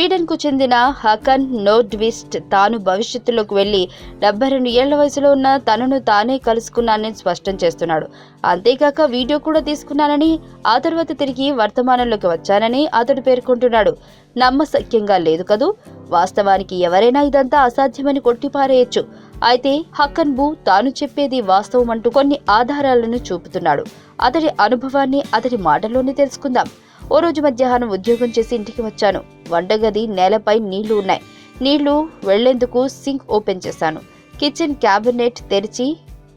కు చెందిన హకన్ నోడ్విస్ట్ తాను భవిష్యత్తులోకి వెళ్ళి డెబ్బై రెండు ఏళ్ళ వయసులో ఉన్న తనను తానే కలుసుకున్నానని స్పష్టం చేస్తున్నాడు. అంతేకాక వీడియో కూడా తీసుకున్నానని ఆ తర్వాత తిరిగి వర్తమానంలోకి వచ్చానని అతడు పేర్కొంటున్నాడు. నమ్మశక్యంగా లేదు కదూ? వాస్తవానికి ఎవరైనా ఇదంతా అసాధ్యమని కొట్టిపారేయొచ్చు. అయితే హక్కన్ బూ తాను చెప్పేది వాస్తవం అంటూ కొన్ని ఆధారాలను చూపుతున్నాడు. అతడి అనుభవాన్ని అతడి మాటల్లోనే తెలుసుకుందాం. ఓ రోజు మధ్యాహ్నం ఉద్యోగం చేసి ఇంటికి వచ్చాను. వంటగది నేలపై నీళ్ళు ఉన్నాయి. నీళ్ళు వెళ్ళేందుకు సింక్ ఓపెన్ చేశాను. కిచెన్ క్యాబినెట్ తెరిచి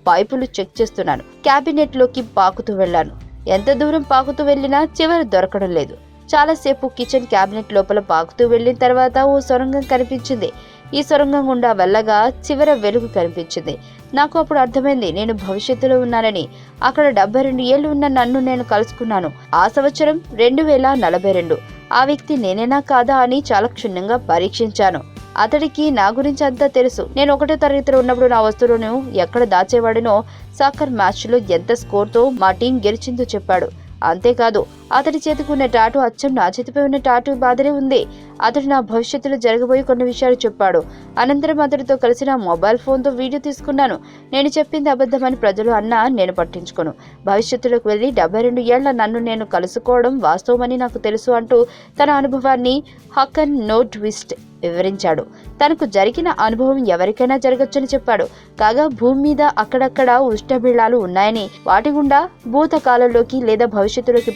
పైపులు చెక్ చేస్తున్నాను. క్యాబినెట్లోకి పాకుతూ వెళ్ళాను. ఎంత దూరం పాకుతూ వెళ్ళినా చివరి దొరకడం లేదు. చాలాసేపు కిచెన్ క్యాబినెట్ లోపల పాకుతూ వెళ్ళిన తర్వాత ఓ సొరంగం కనిపించింది. ఈ సొరంగం గుండా వెళ్ళగా చివర వెలుగు కనిపించింది. నాకు అప్పుడు అర్థమైంది నేను భవిష్యత్తులో ఉన్నానని. అక్కడ డెబ్బై రెండు ఏళ్ళు ఉన్న నన్ను నేను కలుసుకున్నాను. ఆ సంవత్సరం రెండు వేల నలభై రెండు. ఆ వ్యక్తి నేనేనా కాదా అని చాలా క్షుణ్ణంగా పరీక్షించాను. అతడికి నా గురించి అంతా తెలుసు. నేను ఒకటో తరగతిలో ఉన్నప్పుడు నా వస్తువులను ఎక్కడ దాచేవాడినో సాకర్ మ్యాచ్లో ఎంత స్కోర్తో మా టీం గెలిచిందో చెప్పాడు. అంతేకాదు అతడి చేతికి ఉన్న టాటూ అచ్చం నా చేతిపై ఉన్న టాటూ బాధనే ఉంది. అతడు నా భవిష్యత్తులో జరగబోయే కొన్ని విషయాలు చెప్పాడు. అనంతరం అతడితో కలిసి నా మొబైల్ ఫోన్తో వీడియో తీసుకున్నాను. నేను చెప్పింది అబద్ధమని ప్రజలు అన్నా నేను పట్టించుకోను. భవిష్యత్తులోకి వెళ్ళి డెబ్బై రెండు ఏళ్ళ నన్ను నేను కలుసుకోవడం వాస్తవమని నాకు తెలుసు అంటూ తన అనుభవాన్ని హకన్ నో ట్విస్ట్ వివరించాడు. తనకు జరిగిన అనుభవం ఎవరికైనా జరగచ్చని చెప్పాడు. కాగా భూమి మీద అక్కడక్కడ ఉష్ణబిళ్ళాలు ఉన్నాయని వాటి గుండా భూతకాలంలోకి లేదా భవిష్యత్తులోకి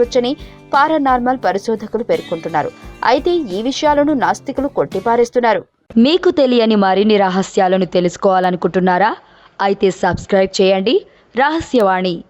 ప్రయాణించవచ్చని పారానార్మల్ పరిశోధకులు పేర్కొంటున్నారు. అయితే ఈ విషయాలను నాస్తికులు కొట్టిపారేస్తున్నారు. మీకు తెలియని మరిన్ని రహస్యాలను తెలుసుకోవాలనుకుంటున్నారా? అయితే సబ్స్క్రైబ్ చేయండి. రహస్యవాణి.